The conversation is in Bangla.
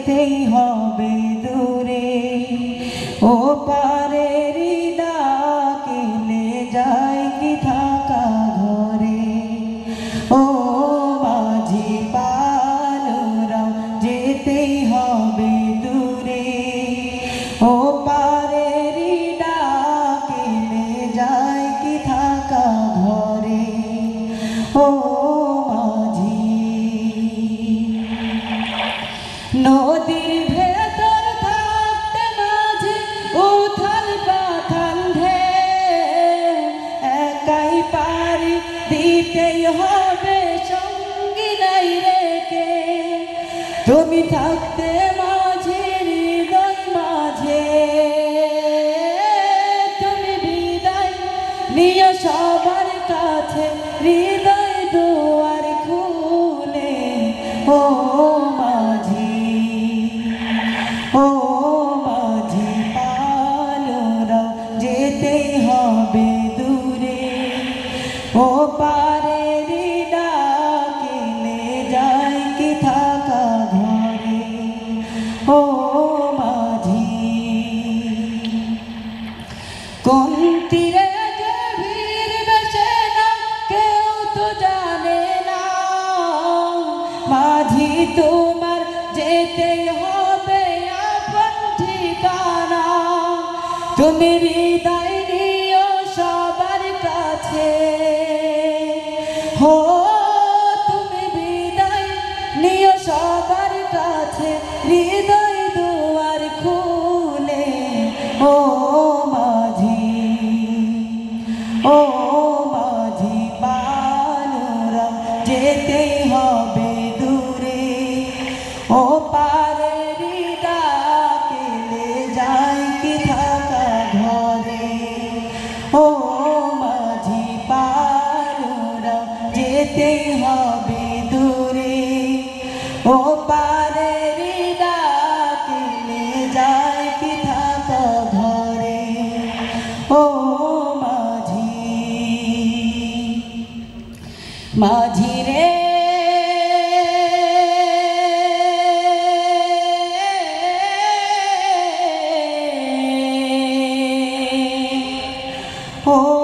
যেতেই হবে দূরে। ও পারে কেলে যায় কি থাকা ঘরে। ও মাঝি পালরা, যেতেই হবে দূরে। ও পারে কেলে যায় কি থাকা ঘরে। ও নিতেই হবে সঙ্গী নাই রেখে তুমি থাকতে মাঝে, হৃদয় মাঝে। তুমি সবার কাছে, হৃদয় দুয়ার খুলে। ও মাঝি ও মাঝি, পালোরা, যেতেই হবে দূরে। ও পারে তুমি হৃদয় নিও সবার কাছে। হো, তুমি বিদায় নিও সবার কাছে, হৃদয় দুয়ার খুলে। ও মাঝি ও মাঝি বালুরা, যেতেই হবে দূরে। ও পারে হবে দূরে ও পারের ডাকিলে যায় কি থাকা ঘরে ও মাঝি মাঝি রে। Oh